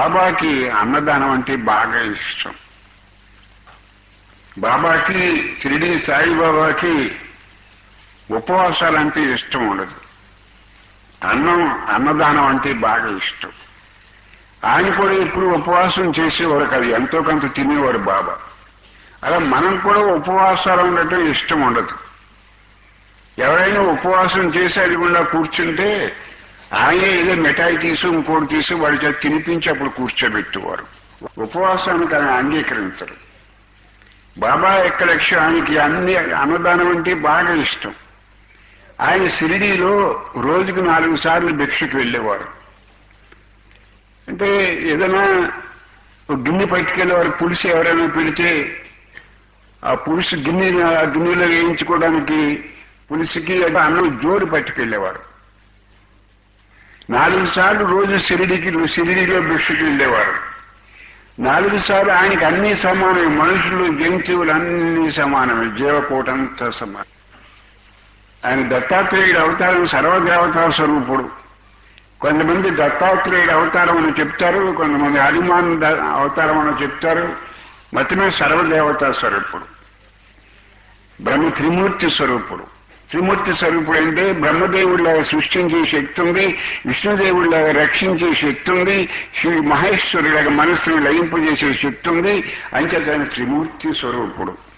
బాబాకి అన్నదానం అంటే బాగా ఇష్టం. బాబాకి షిరిడి సాయిబాబాకి ఉపవాసాలంటే ఇష్టం ఉండదు. అన్నం అన్నదానం అంటే బాగా ఇష్టం. ఆయన కూడా ఎప్పుడు ఉపవాసం చేసేవారు కాదు. ఎంతో కొంత తినేవారు బాబా. అలా మనం కూడా ఉపవాసాలు ఉండటం ఇష్టం ఉండదు. ఎవరైనా ఉపవాసం చేసి అది కూడా కూర్చుంటే ఆయన ఏదో మిఠాయి తీసి ఇంకోటి తీసి వాడి చేత తినిపించి అప్పుడు కూర్చోబెట్టేవారు. ఉపవాసానికి ఆయన అంగీకరించరు. బాబా యొక్క లక్ష్యం ఆయనకి అన్ని అన్నదానం అంటే బాగా ఇష్టం. ఆయన సిరిడీలో రోజుకు నాలుగు సార్లు భిక్షకు వెళ్ళేవారు. అంటే ఏదైనా ఒక గిన్నె పట్టుకెళ్ళేవారు పులుసు ఎవరైనా పెడితే ఆ పులుసు గిన్నె ఆ గిన్నెలో వేయించుకోవడానికి పులుసుకి అన్నం జోరు పట్టుకెళ్ళేవారు. నాలుగు సార్లు రోజు సిరిడికి సిరిడిలో భిక్షకు వెళ్ళేవారు. నాలుగు సార్లు ఆయనకి అన్ని సమానమే. మనుషులు జంతువులు అన్ని సమానమే. జీవకోటంతా సమానం. ఆయన దత్తాత్రేయుడు అవతారం సర్వదేవతా స్వరూపుడు. కొంతమంది దత్తాత్రేయుడు అవతారం అని చెప్తారు కొంతమంది హనుమాన్ ద- అవతారం అని చెప్తారు. మొత్తమే సర్వదేవతా స్వరూపుడు. బ్రహ్మ త్రిమూర్తి స్వరూపుడు. త్రిమూర్తి స్వరూపుడు అంటే బ్రహ్మదేవుడిలాగా సృష్టించే శక్తి ఉంది విష్ణుదేవుడిలాగా రక్షించే శక్తి ఉంది శ్రీ మహేశ్వరులాగా మనస్సును లయింపజేసే శక్తి ఉంది అంచేత ఆయన త్రిమూర్తి స్వరూపుడు.